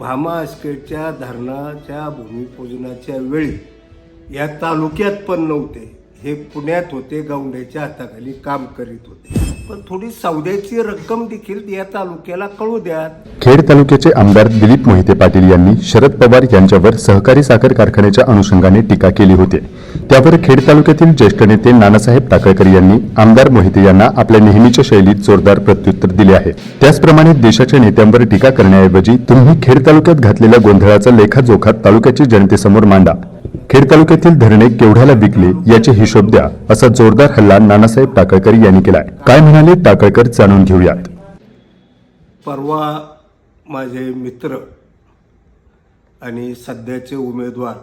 भामा आसखेडच्या धरणाच्या भूमिपूजनाच्या वेळी या तालुक्यात पण नव्हते. हे पुण्यात होते गवंड्याच्या हाताखाली काम करीत होते. पण थोडी सौद्याची रक्कम देखील या तालुक्याला कळू द्या खेड तालुक्याचे आमदार दिलीप मोहिते पाटील यांनी शरद पवार यांच्यावर सहकारी साखर कारखान्याच्या अनुषंगाने टीका केली होती. त्यावर खेड तालुक्यातील ज्येष्ठ नेते नानासाहेब टाकळकर यांनी आमदार मोहिते यांना आपल्या नेहमीच्या शैलीत जोरदार प्रत्युत्तर दिले आहे. त्याचप्रमाणे देशाच्या नेत्यांवर टीका करण्याऐवजी तुम्ही खेड तालुक्यात घातलेल्या गोंधळाचा लेखाजोखा तालुक्याची जनतेसमोर मांडा. खेड तालुक्यातील धरणे केवढ्याला विकले याचे हिशोब द्या असा जोरदार हल्ला नानासाहेब टाकळकर यांनी केलाय. काय म्हणाले टाकळकर जाणून घेऊयात. परवा माझे मित्र आणि सध्याचे उमेदवार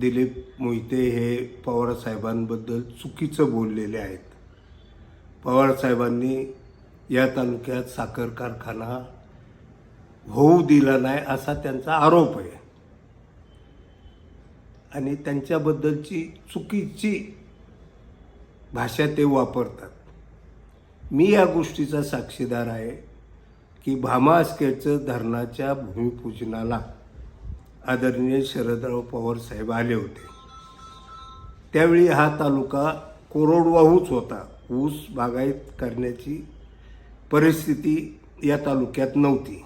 दिलीप मोहिते हे पवारसाहेबांबद्दल चुकीचं बोललेले आहेत. पवारसाहेबांनी या तालुक्यात साखर कारखाना होऊ दिला नाही असा त्यांचा आरोप आहे. आणि त्यांच्याबद्दलची चुकीची भाषा ते वापरतात. मी या गोष्टीचा साक्षीदार आहे की भामा आसखेडचं धरणाच्या भूमिपूजनाला आदरणीय शरदराव पवार साहेब आले होते. त्यावेळी हा तालुका कोरडवाहूच होता. ऊस बागायत करण्याची परिस्थिती या तालुक्यात नव्हती.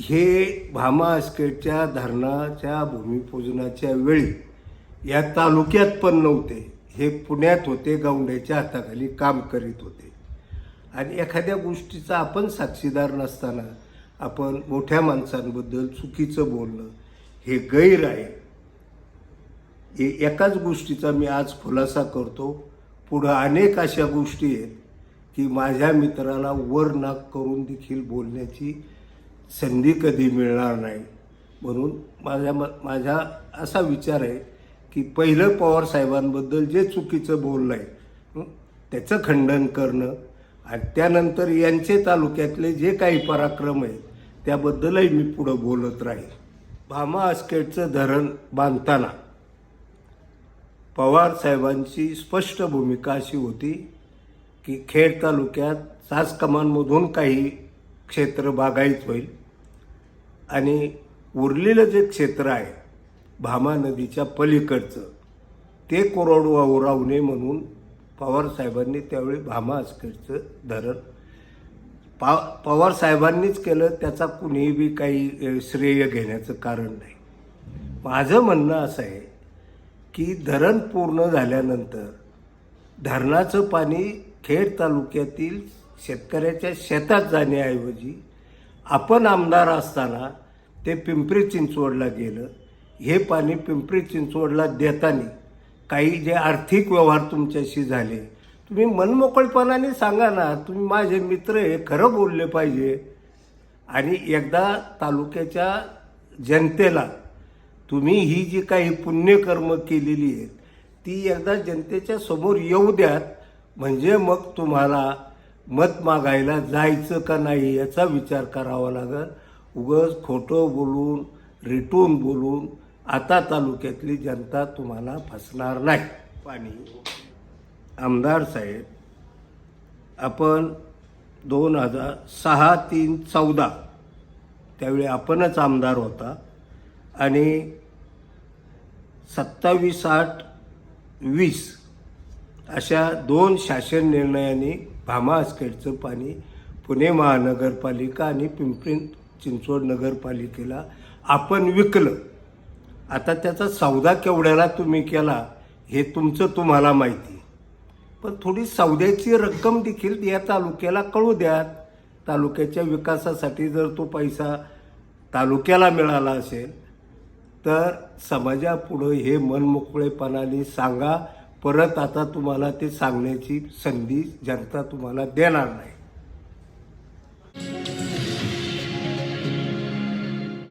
हे भामा आस्केटच्या धरणाच्या भूमिपूजनाच्या वेळी या तालुक्यात पण नव्हते. हे पुण्यात होते गवंड्याच्या हाताखाली काम करीत होते. आणि एखाद्या गोष्टीचा आपण साक्षीदार नसताना आपण मोठ्या माणसांबद्दल चुकीचं बोलणं हे गैर आहे. हे एकाच गोष्टीचा मी आज खुलासा करतो. पुढं अनेक अशा गोष्टी आहेत की माझ्या मित्राला वर नाक करून देखील बोलण्याची संधी कधी मिळणार नाही म्हणून माझ्या म माझा असा विचार आहे की पहिलं पवार साहेबांबद्दल जे चुकीचं बोललं आहे त्याचं खंडन करणं आणि त्यानंतर यांचे तालुक्यातले जे काही पराक्रम आहे त्याबद्दलही मी पुढं बोलत राहील. भामा आस्केटचं धरण बांधताना पवार साहेबांची स्पष्ट भूमिका अशी होती की खेड तालुक्यात सास कमानमधून काही क्षेत्र बागायत होईल. आणि उरलेलं जे क्षेत्र आहे भामा नदीच्या पलीकडचं ते कोरडवाहू राहू नये म्हणून पवार साहेबांनी त्यावेळी भामा आसखेडचं धरण पा पवार साहेबांनीच केलं त्याचा कुणीही बी काही श्रेय घेण्याचं कारण नाही. माझं म्हणणं असं आहे की धरण पूर्ण झाल्यानंतर धरणाचं पाणी खेड तालुक्यातील शेतकऱ्याच्या शेतात जाण्याऐवजी आपण आमदार असताना ते पिंपरी चिंचवडला गेलं. हे पाणी पिंपरी चिंचवडला देताना काही जे आर्थिक व्यवहार तुमच्याशी झाले. तुम्ही मनमोकळपणाने सांगा ना तुम्ही माझे मित्र हे खरं बोलले पाहिजे. आणि एकदा तालुक्याच्या जनतेला तुम्ही ही जी काही पुण्यकर्म केलेली आहेत ती एकदा जनतेच्या समोर येऊ द्यात. म्हणजे मग तुम्हाला मत मागायला जायचं का नाही याचा विचार करावा लागेल. उगच खोटं बोलून रिटून बोलून आता तालुक्यातली जनता तुम्हाला फसणार नाही. पाणी आमदार साहेब आपण दोन हजार सहा तीन चौदा त्यावेळी आपणच आमदार होता आणि सत्तावीस आठ वीस अशा दोन शासन निर्णयांनी भामा आसखेडचं पाणी पुणे महानगरपालिका आणि पिंपरी चिंचवड नगरपालिकेला आपण विकलं. आता त्याचा सौदा केवढ्याला तुम्ही केला हे तुमचं तुम्हाला माहिती. पण थोडी सौद्याची रक्कम देखील या तालुक्याला कळू द्या तालुक्याच्या विकासासाठी जर तो पैसा तालुक्याला मिळाला असेल तर समाजापुढं हे मनमोकळेपणाने सांगा. परत आता तुम्हाला ते सांगण्याची संधी जनता तुम्हाला देणार नाही.